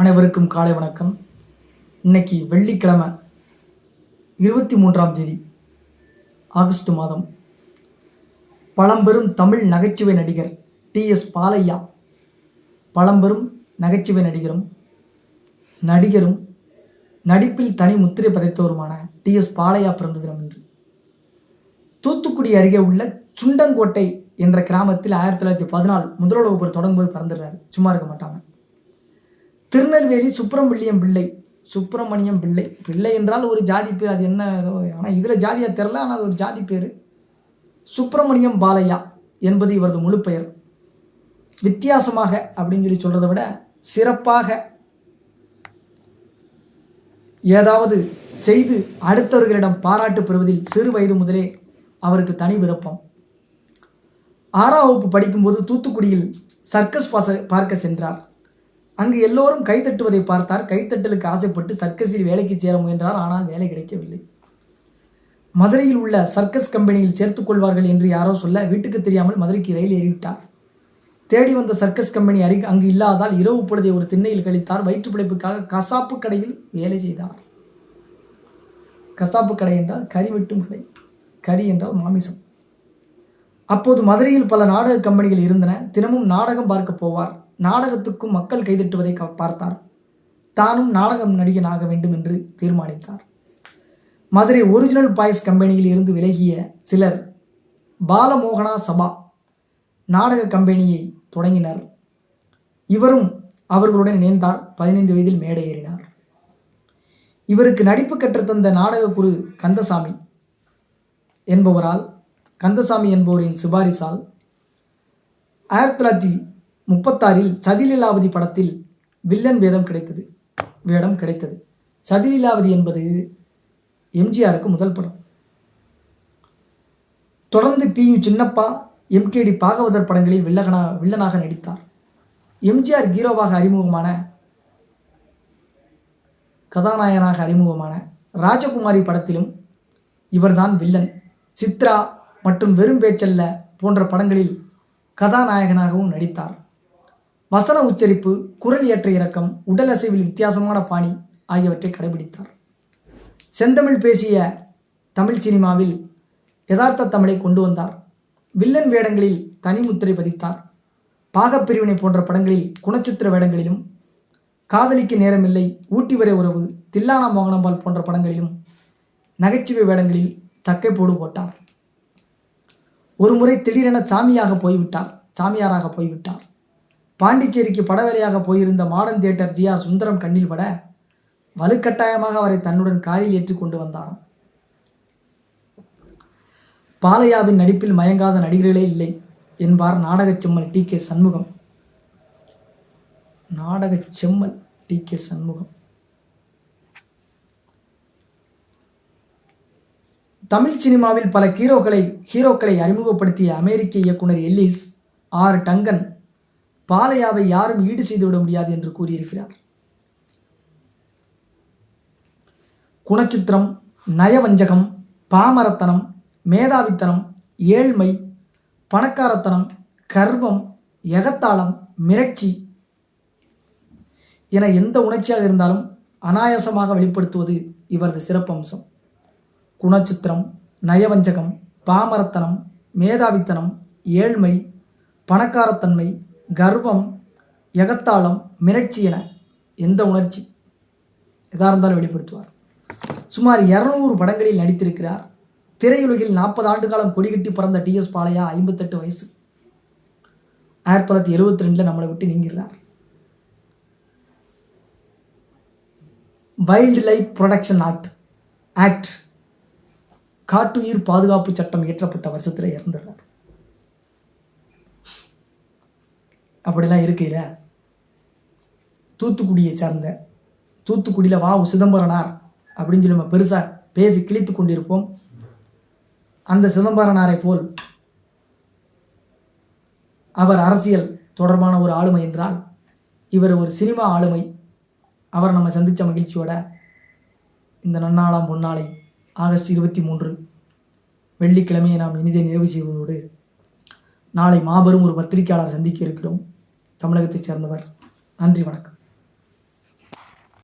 அனைவருக்கும் காலை வணக்கம். இன்னைக்கு வெள்ளிக்கிழமை இருபத்தி மூன்றாம் தேதி ஆகஸ்ட் மாதம். பழம்பெரும் தமிழ் நகைச்சுவை நடிகர் டி. எஸ். பாலையா பழம்பெரும் நகைச்சுவை நடிகரும் நடிகரும் நடிப்பில் தனி முத்திரை பதைத்தவருமான டி. எஸ். பாலையா பிறந்த தினம் என்று தூத்துக்குடி அருகே உள்ள சுண்டங்கோட்டை என்ற கிராமத்தில் ஆயிரத்தி தொள்ளாயிரத்தி பதினாலு முதல் வகுப்பு தொடங்கும்போது பிறந்துடுறாரு. சும்மா இருக்க மாட்டாங்க. திருநெல்வேலி சுப்பிரமணியம் பிள்ளை. சுப்பிரமணியம் பிள்ளை. பிள்ளை என்றால் ஒரு ஜாதி பேர். அது என்ன? ஆனால் இதில் ஜாதியாக தெரில ஆனால் அது ஒரு ஜாதி பேர். சுப்பிரமணியம் பாலையா என்பது இவரது முழு பெயர். வித்தியாசமாக அப்படின்னு சொல்லி சொல்கிறத விட சிறப்பாக ஏதாவது செய்து அடுத்தவர்களிடம் பாராட்டு பெறுவதில் சிறு வயது முதலே அவருக்கு தனி விருப்பம். ஆறாம் வகுப்பு படிக்கும்போது தூத்துக்குடியில் சர்க்கஸ் பாச பார்க்க சென்றார். அங்கு எல்லோரும் கைத்தட்டுவதை பார்த்தார். கைத்தட்டலுக்கு ஆசைப்பட்டு சர்க்கஸில் வேலைக்கு சேர முயன்றார். ஆனால் வேலை கிடைக்கவில்லை. மதுரையில் உள்ள சர்க்கஸ் கம்பெனியில் சேர்த்துக் கொள்வார்கள் என்று யாரோ சொல்ல வீட்டுக்கு தெரியாமல் மதுரைக்கு ரயில் ஏறிவிட்டார். தேடி வந்த சர்க்கஸ் கம்பெனி அருகே அங்கு இல்லாதால் இரவு பொழுதை ஒரு திண்ணையில் கழித்தார். வயிற்று பிழைப்புக்காக கசாப்பு கடையில் வேலை செய்தார். கசாப்பு கடை என்றால் கறி வெட்டும் கடை. கறி என்றால் மாமிசம். அப்போது மதுரையில் பல நாடக கம்பெனிகள் இருந்தன. தினமும் நாடகம் பார்க்க போவார். நாடகத்துக்கும் மக்கள் கைதட்டுவதை பார்த்தார். தானும் நாடகம் நடிகனாக வேண்டும் என்று தீர்மானித்தார். மதுரை ஒரிஜினல் பாய்ஸ் கம்பெனியில் இருந்து விலகிய சிலர் பாலமோகனா சபா நாடக கம்பெனியை தொடங்கினர். இவரும் அவர்களுடன் இணைந்தார். பதினைந்து வயதில் மேடை ஏறினார். இவருக்கு நடிப்பு கற்றுத்தந்த நாடக குரு கந்தசாமி என்பவரால் கந்தசாமி என்பவரின் சிபாரிசால் ஆயிரத்தி தொள்ளாயிரத்தி முப்பத்தாறில் சதிலீலாவதி படத்தில் வில்லன் வேதம் கிடைத்தது. வேடம் கிடைத்தது. சதிலீலாவதி என்பது எம்ஜிஆருக்கு முதல் படம். தொடர்ந்து P U Chinnappa MKT Bhagavathar படங்களில் வில்லகனா வில்லனாக நடித்தார். எம்ஜிஆர் ஹீரோவாக அறிமுகமான கதாநாயகனாக அறிமுகமான ராஜகுமாரி படத்திலும் இவர்தான் வில்லன். சித்ரா மற்றும் வெறும் பேச்சல்ல போன்ற படங்களில் கதாநாயகனாகவும் நடித்தார். வசன உச்சரிப்பு குரல் ஏற்ற இறக்கம் உடல் அசைவில் வித்தியாசமான பாணி ஆகியவற்றை கடைபிடித்தார். செந்தமிழ் பேசிய தமிழ் சினிமாவில் யதார்த்த தமிழை கொண்டு வந்தார். வில்லன் வேடங்களில் தனிமுத்திரை பதித்தார். பாகப்பிரிவினை போன்ற படங்களில் குணச்சித்திர வேடங்களிலும் காதலிக்கு நேரமில்லை ஊட்டி வரை உறவு தில்லானா மோகனம்பால் போன்ற படங்களிலும் நகைச்சுவை வேடங்களில் சக்கை போடு போட்டார். ஒருமுறை திடீரென சாமியாக போய்விட்டார் சாமியாராக போய்விட்டார். பாண்டிச்சேரிக்கு படவேலையாக போயிருந்த modern theatre G R Sundaram கண்ணில் பட வலுக்கட்டாயமாக அவரை தன்னுடன் காரில் ஏற்றி கொண்டு வந்தாராம். பாலையாவின் நடிப்பில் மயங்காத நடிகர்களே இல்லை என்பார் நாடகச் செம்மல் டி. கே. சண்முகம். நாடகச் செம்மல் டி. கே. சண்முகம். தமிழ் சினிமாவில் பல ஹீரோக்களை ஹீரோக்களை அறிமுகப்படுத்திய அமெரிக்க இயக்குனர் எல்லிஸ் ஆர். டங்கன் பாலையாவை யாரும் ஈடு செய்துவிட முடியாது என்று கூறியிருக்கிறார். குணச்சித்திரம் நயவஞ்சகம் பாமரத்தனம் மேதாவித்தனம் ஏழ்மை பணக்காரத்தனம் கர்வம் எகத்தாளம் மிரட்சி என எந்த உணர்ச்சியாக இருந்தாலும் அனாயாசமாக வெளிப்படுத்துவது இவரது சிறப்பம்சம். குணச்சித்திரம் நயவஞ்சகம் பாமரத்தனம் மேதாவித்தனம் ஏழ்மை பணக்காரத்தன்மை கர்வம் எகத்தாளம் மிரட்சி என எந்த உணர்ச்சி? எதாக இருந்தாலும் வெளிப்படுத்துவார். சுமார் இரநூறு படங்களில் நடித்திருக்கிறார். திரையுலகில் நாற்பது ஆண்டு காலம் கொடிகட்டி பிறந்த டிஎஸ் பாலையா ஐம்பத்தெட்டு வயசு. ஆயிரத்தி தொள்ளாயிரத்தி எழுபத்தி ரெண்டில் நம்மளை விட்டு நீங்கிறார் wild life production act act காட்டுயிர் பாதுகாப்பு சட்டம் இயற்றப்பட்ட வருஷத்தில் இறந்துடுறார் அப்படிலாம் இருக்கையில் தூத்துக்குடியை சார்ந்த தூத்துக்குடியில் வா சிதம்பரனார் அப்படின்னு சொல்லி நம்ம பெருசாக பேசி கிழித்து கொண்டிருப்போம். அந்த சிதம்பரனாரை போல் அவர் அரசியல் தொடர்பான ஒரு ஆளுமை என்றால் இவர் ஒரு சினிமா ஆளுமை. அவர் நம்ம சந்தித்த மகிழ்ச்சியோட இந்த நன்னாளாம் பொன்னாளை ஆகஸ்ட் இருபத்தி மூன்று வெள்ளிக்கிழமையை நாம் இனிதே நிறைவு செய்வதோடு நாளை மாபெரும் ஒரு பத்திரிகையாளர் சந்திக்க இருக்கிறோம். தமிழகத்தைச் சேர்ந்தவர் நன்றி வணக்கம்